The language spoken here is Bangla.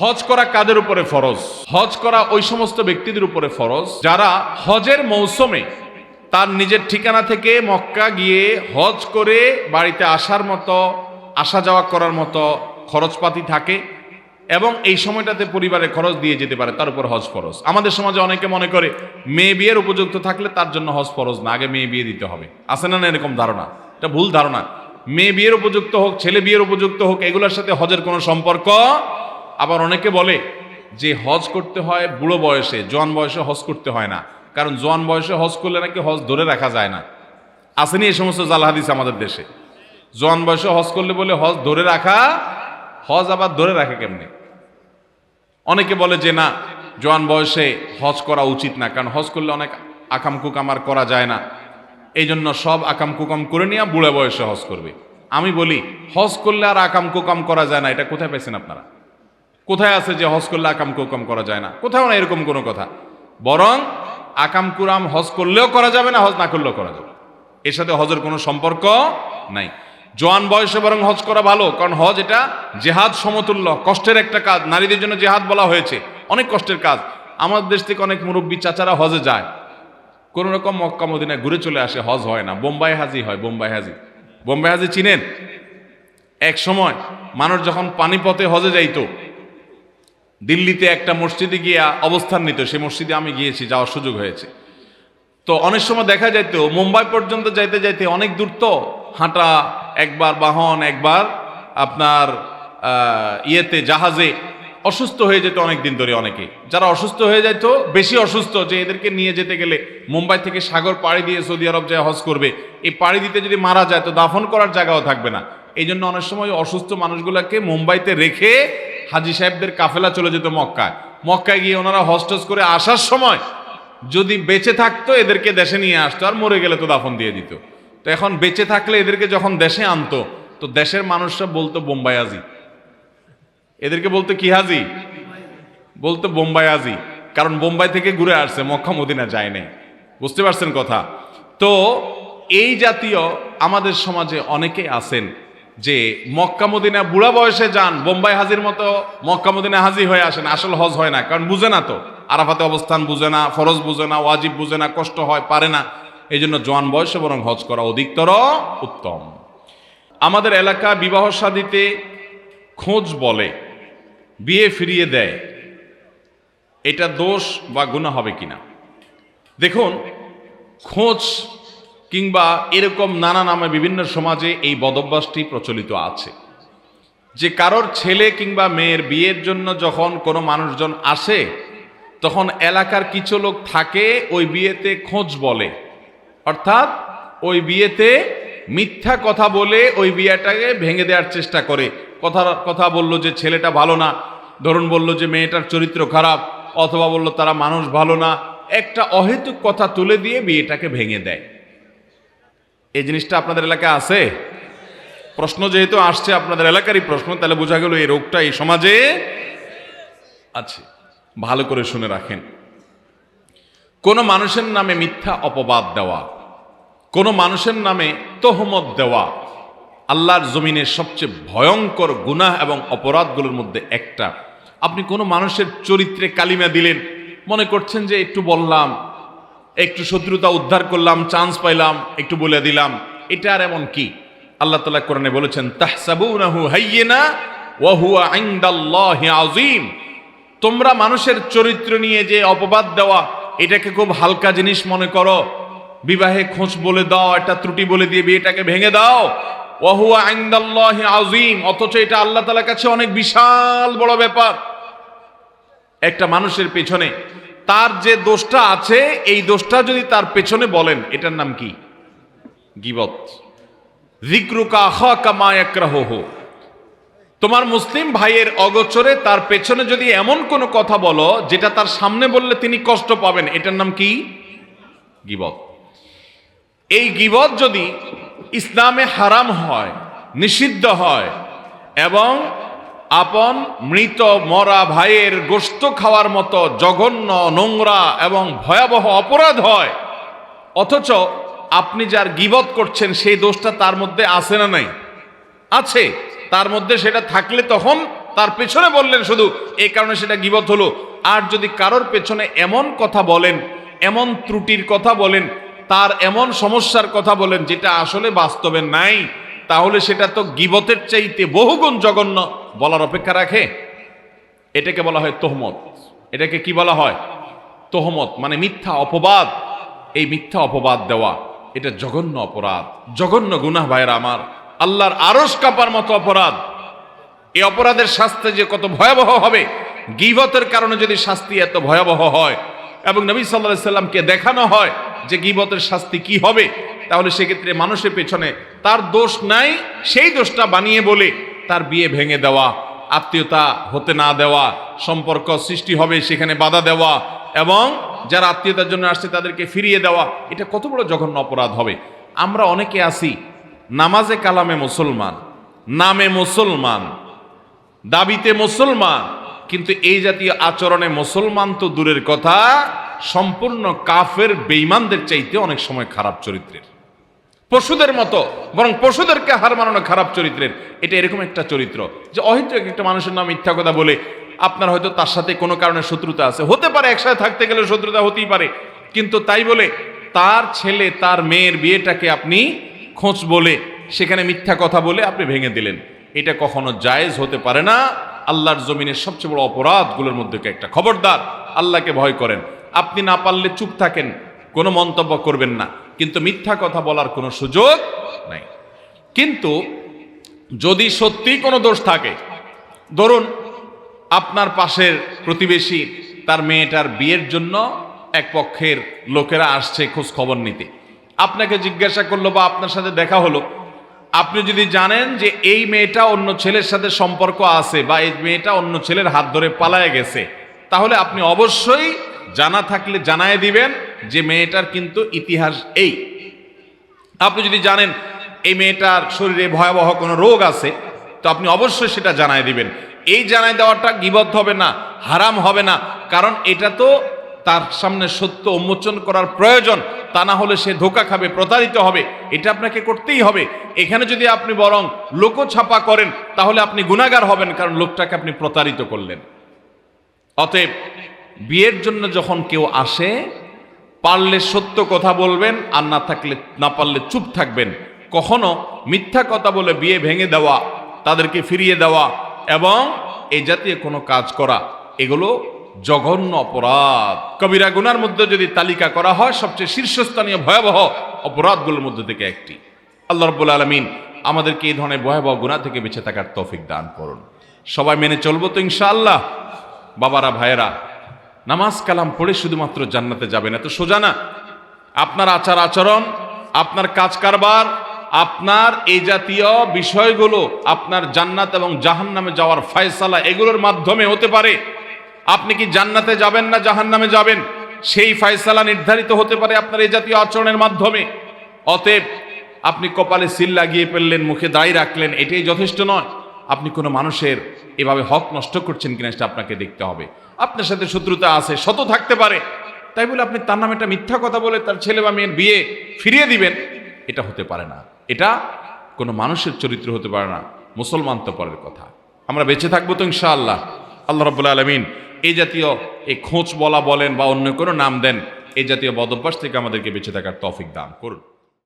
হজ করা কাদের উপরে ফরজ? হজ করা ওই সমস্ত ব্যক্তিদের উপরে ফরজ? যারা হজের মৌসুমে তার নিজের ঠিকানা থেকে মক্কা গিয়ে হজ করে বাড়িতে আসার মতো, আসা যাওয়া করার মতো খরচপাতি থাকে এবং এই সময়টাতে পরিবারে খরচ দিয়ে যেতে পারে, তার উপর হজ ফরজ। আমাদের সমাজে অনেকে মনে করে মেয়ে বিয়ের উপযুক্ত থাকলে তার জন্য হজ ফরজ না, আগে মেয়ে বিয়ে দিতে হবে। আসে না না এরকম ধারণা? এটা ভুল ধারণা। মেয়ে বিয়ের উপযুক্ত হোক, ছেলে বিয়ের উপযুক্ত হোক, এগুলোর সাথে হজের কোনো সম্পর্ক আবার অনেকে বলে যে হজ করতে হয় বুড়ো বয়সে, জোয়ান বয়সে হজ করতে হয় না। কারণ জোয়ান বয়সে হজ করলে নাকি হজ ধরে রাখা যায় না। আসেনি এই সমস্ত জাল হাদিস আমাদের দেশে। জোয়ান বয়সে হজ করলে বলে হজ ধরে রাখা, হজ আবার ধরে রাখে কেমনে? অনেকে বলে যে না, জোয়ান বয়সে হজ করা উচিত না, কারণ হজ করলে অনেক আকাম কুকাম আর করা যায় না। এই জন্য সব আকাম কুকাম করে নিয়ে বুড়ে বয়সে হজ করবে। আমি বলি, হজ করলে আর আকাম কুকাম করা যায় না, এটা কোথায় পেয়েছেন আপনারা? কোথায় আছে যে হজ করলে আকাম কুকাম করা যায় না? কোথাও না এরকম কোনো কথা। বরং আকাম কুরাম হজ করলেও করা যাবে না, হজ না করলেও করা যাবে। এর সাথে হজের কোনো সম্পর্ক নাই। জোয়ান বয়সে বরং হজ করা ভালো, কারণ হজ এটা জেহাদ সমতুল্য, কষ্টের একটা কাজ। নারীদের জন্য জেহাদ বলা হয়েছে, অনেক কষ্টের কাজ। আমাদের দেশ থেকে অনেক মুরব্বী চাচারা হজে যায়। কোন রকম মক্কা মদিনায় ঘুরে চলে আসে, হজ হয় না। বোম্বাই হাজি হয়, বোম্বাই হাজি। বোম্বাই হাজি চিনেন? এক সময় মানুষ যখন পানিপথে হজে যাইতো দিল্লিতে একটা মসজিদে গিয়া অবস্থান নিত, সেই মসজিদে আমি গিয়েছি, যাওয়ার সুযোগ হয়েছে। তো অনেক সময় দেখা যাইতো, মুম্বাই পর্যন্ত যাইতে যাইতে অনেক দূর তো হাঁটা, একবার বাহন, একবার আপনার ইয়েতে জাহাজে অসুস্থ হয়ে যেত অনেক দিন ধরে অনেকে। যারা অসুস্থ হয়ে যেত বেশি অসুস্থ, যে এদেরকে নিয়ে যেতে গেলে মুম্বাই থেকে সাগর পাড়ি দিয়ে সৌদি আরব যায় হজ করবে, এই পাড়ি দিতে যদি মারা যায়, তো দাফন করার জায়গাও থাকবে না। এই জন্য অনেক সময় অসুস্থ মানুষগুলোকে মুম্বাইতে রেখে হাজি সাহেবদের কাফেলা চলে যেত মক্কায়। মক্কায় গিয়ে ওনারা হস্টস করে আসার সময় যদি বেঁচে থাকতো, এদেরকে দেশে নিয়ে আসতো আর মরে গেলে তো দাফন দিয়ে দিত। তো এখন বেঁচে থাকলে এদেরকে যখন দেশে আনতো, তো দেশের মানুষরা বলতো, বোম্বাই আজি এদেরকে বলতো, কি হাজি? বলতো, বোম্বাই আজি কারণ বোম্বাই থেকে ঘুরে আসছে, মক্কা মদিনা যায় নাই। বুঝতে পারছেন কথা? তো এই জাতীয় আমাদের সমাজে অনেকে আছেন যে মক্কা মদিনা বুড়া বয়সে যান, বোম্বাই হাজির মতো মক্কা মদিনা হাজি হয়ে আসেন, আসল হজ হয় না, কারণ বুঝে না তো। আরাফাতে অবস্থান বুঝে না, ফরজ বুঝে না, ওয়াজিব বুঝে না, কষ্ট হয়, পারে না। এই জন্য জোয়ান বয়সে বরং হজ করা অধিকতর উত্তম। আমাদের এলাকা বিবাহ শাদিতে খোঁজ বলে, বিয়ে ফিরিয়ে দেয়। এটা দোষ বা গুণা হবে কিনা? দেখুন, খোঁজ কিংবা এরকম নানা নামে বিভিন্ন সমাজে এই বদভ্যাসটি প্রচলিত আছে। যে কারোর ছেলে কিংবা মেয়ের বিয়ের জন্য যখন কোনো মানুষজন আসে, তখন এলাকার কিছু লোক থাকে, ওই বিয়েতে খোঁজ বলে। অর্থাৎ ওই বিয়েতে মিথ্যা কথা বলে ওই বিয়েটাকে ভেঙে দেওয়ার চেষ্টা করে। কথা কথা বলল যে ছেলেটা ভালো না, ধরুন বলল যে মেয়েটার চরিত্র খারাপ, অথবা বলল তারা মানুষ ভালো না, একটা অহেতুক কথা তুলে দিয়ে বিয়েটাকে ভেঙে দেয়। এই জিনিসটা আপনাদের এলাকায় আছে? প্রশ্ন যেহেতু আসছে আপনাদের এলাকারই প্রশ্ন, তাহলে বোঝা গেল এই রোগটা এই সমাজে আছে। ভালো করে শুনে রাখেন। কোনো মানুষের নামে মিথ্যা অপবাদ দেওয়া, কোনো মানুষের নামে তহমত দেওয়া, আল্লাহর জমিনের সবচেয়ে ভয়ঙ্কর গুনাহ এবং অপরাধগুলোর মধ্যে একটা। আপনি কোনো মানুষের চরিত্রে কালিমা দিলেন, মনে করছেন যে একটু বললাম একটু শত্রুতা উদ্ধার করলাম চান্স পাইলাম, একটু বলে দিলাম। এটা আর এমন কি? আল্লাহ তালা কোরআনে বলেছেন, তাহসাবুনাহু হাইয়িনা ওয়া হুয়া ইনদাল্লাহি আযীম। তোমরা মানুষের চরিত্র নিয়ে যে অপবাদ দেওয়া, এটাকে খুব হালকা জিনিস মনে করো। বিবাহে খোঁজ বলে দাও, একটা ত্রুটি বলে দিয়ে বিয়েটাকে ভেঙে দাও। ওয়াহুয়া আইন্দাল্লাহি আযীম, অথচ এটা আল্লাহ তাআলার কাছে অনেক বিশাল বড় ব্যাপার। একটা মানুষের পেছনে তার যে দোষটা আছে, এই দোষটা যদি তার পেছনে বলেন, এটার নাম কি? গিবত। জিক্রুকা মা ইয়াকরাহুহু। তোমার মুসলিম ভাইয়ের অগোচরে তার পেছনে যদি এমন কোনো কথা বলো, যেটা তার সামনে বললে তিনি কষ্ট পাবেন, এটার নাম কি? গিবত। এই গিবত যদি ইসলামে হারাম হয়, নিষিদ্ধ হয়, এবং আপন মৃত মরা ভাইয়ের গোস্ত খাওয়ার মতো জঘন্য নোংরা এবং ভয়াবহ অপরাধ হয়। অথচ আপনি যার গিবত করছেন, সেই দোষটা তার মধ্যে আছে না নাই? আছে। তার মধ্যে সেটা থাকলে তখন তার পেছনে বললেন শুধু এই কারণে সেটা গিবত হলো। আর যদি কারোর পেছনে এমন কথা বলেন, এমন ত্রুটির কথা বলেন, তার এমন সমস্যার কথা বলেন, যেটা আসলে বাস্তবে নাই, তাহলে সেটা তো গিবতের চাইতে বহুগুণ জঘন্য। বলার অপেক্ষা রাখে? এটাকে বলা হয় তোহমত। এটাকে কি বলা হয়? তোহমত মানে মিথ্যা অপবাদ। এই মিথ্যা অপবাদ দেওয়া, এটা জঘন্য অপরাধ। জঘন্য গুনাহ ভাইয়ের আমার। আল্লাহর আরস কাপার মতো অপরাধ। এই অপরাধের শাস্তি যে কত ভয়াবহ হবে, গিবতের কারণে যদি শাস্তি এত ভয়াবহ হয়, এবং নবী সাল্লাহ সাল্লামকে দেখানো হয় যে গিবতের শাস্তি কি হবে, তাহলে সেক্ষেত্রে মানুষের পেছনে তার দোষ নাই, সেই দোষটা বানিয়ে বলে তার বিয়ে ভেঙে দেওয়া, আত্মীয়তা হতে না দেওয়া, সম্পর্ক সৃষ্টি হবে, সেখানে বাধা দেওয়া এবং যারা আত্মীয়তার জন্য আসছে তাদেরকে ফিরিয়ে দেওয়া, এটা কত বড় জঘন্য অপরাধ হবে। আমরা অনেকে আছি, নামাজে কালামে মুসলমান, নামে মুসলমান, দাবিতে মুসলমান, কিন্তু এই জাতীয় আচরণে মুসলমান তো দূরের কথা, সম্পূর্ণ কাফের বেইমানদের চাইতে অনেক সময় খারাপ চরিত্রের। পশুদের মতো, বরং পশুদেরকে হার মানানো খারাপ চরিত্রের। এটা এরকম একটা চরিত্র যে অহিত একটা মানুষের নাম মিথ্যা কথা বলে আপনার হয়তো তার সাথে কোনো কারণে শত্রুতা আছে। হতে পারে একসাথে থাকতে গেলে শত্রুতা হতেই পারে, কিন্তু তাই বলে তার ছেলে, তার মেয়ের বিয়েটাকে আপনি খোঁজ বলে, সেখানে মিথ্যা কথা বলে আপনি ভেঙে দিলেন। এটা কখনো জায়েজ হতে পারে না। আল্লাহর জমিনের সবচেয়ে বড় অপরাধগুলোর মধ্যে একটা। খবরদার, আল্লাহকে ভয় করেন। আপনি না পারলে চুপ থাকেন, কোনো মন্তব্য করবেন না। কিন্তু মিথ্যা কথা বলার কোনো সুযোগ নাই। কিন্তু যদি সত্যি কোনো দোষ থাকে, ধরুন আপনার পাশের প্রতিবেশী তার মেয়েটার বিয়ের জন্য এক পক্ষের লোকেরা আসছে খোঁজ খবর নিতে। আপনাকে জিজ্ঞাসা করল বা আপনার সাথে দেখা হলো। আপনি যদি জানেন যে এই মেয়েটা অন্য ছেলের সাথে সম্পর্ক আছে বা এই মেয়েটা অন্য ছেলের হাত ধরে পালায় গেছে, তাহলে আপনি অবশ্যই জানা থাকলে জানায় দিবেন যে মেয়েটার কিন্তু ইতিহাস এই। আপনি যদি জানেন এই মেয়েটার শরীরে ভয়াবহ কোনো রোগ আছে, তো আপনি অবশ্যই সেটা জানায় দিবেন। এই জানায় দেওয়াটা গিবদ্ধ হবে না, হারাম হবে না, কারণ এটা তো তার সামনে সত্য উন্মোচন করার প্রয়োজন, তা না হলে সে ধোকা খাবে, প্রতারিত হবে, এটা আপনাকে করতেই হবে। এখানে যদি আপনি বরং লোকছাপা করেন, তাহলে আপনি গুণাগার হবেন, কারণ লোকটাকে আপনি প্রতারিত করলেন। অতএব বিয়ের জন্য যখন কেউ আসে পারলে সত্য কথা বলবেন, আর না থাকলে, না পারলে চুপ থাকবেন। কখনো মিথ্যা কথা বলে বিয়ে ভেঙে দেওয়া, তাদেরকে ফিরিয়ে দেওয়া, এবং এই জাতীয় কোনো কাজ করা, এগুলো জঘন্য অপরাধ। কবিরা গুনার মধ্যে যদি তালিকা করা হয়, সবচেয়ে শীর্ষস্থানীয় ভয়াবহ অপরাধগুলোর মধ্যে থেকে একটি। আল্লাহ রব্বুল আলমিন আমাদেরকে এই ধরনের ভয়াবহ গুণা থেকে বেঁচে থাকার তৌফিক দান করুন। সবাই মেনে চলবো তো ইনশাআল্লাহ? বাবারা, ভাইয়েরা নামাজ কালাম পড়ে শুধুমাত্র জান্নাতে যাবেন। এত সোজা না। আপনার আচার আচরণ, আপনার কাজ কারবার, আপনার এই জাতীয় বিষয়গুলো, আপনার জান্নাত এবং জাহান্নামে যাওয়ার ফয়সালা এগুলোর মাধ্যমে হতে পারে। আপনি কি জান্নাতে যাবেন না জাহান্নামে যাবেন? সেই ফয়সালা নির্ধারিত হতে পারে আপনার এই জাতীয় আচরণের মাধ্যমে। অতএব আপনি কপালে সিল লাগিয়ে ফেললেন, মুখে দাঁড়িয়ে রাখলেন, এটাই যথেষ্ট নয়। আপনি কোনো মানুষের এভাবে হক নষ্ট করছেন কিনা সেটা আপনাকে দেখতে হবে। আপনার সাথে শত্রুতা আছে, শত থাকতে পারে। তাই বলে আপনি তার নামে একটা মিথ্যা কথা বলে তার ছেলে বা মেয়ের বিয়ে ফিরিয়ে দিবেন, এটা হতে পারে না। এটা কোনো মানুষের চরিত্র হতে পারে না, মুসলমান তো পরের কথা। আমরা বেঁচে থাকব তো ইনশাআল্লাহ। আল্লাহ রব্বুল্লা আলমিন এই জাতীয় এই খোঁজ বলা বলেন বা অন্য কোনো নাম দেন, এই জাতীয় বদভ্যাস থেকে আমাদেরকে বেঁচে থাকার তৌফিক দান করুন।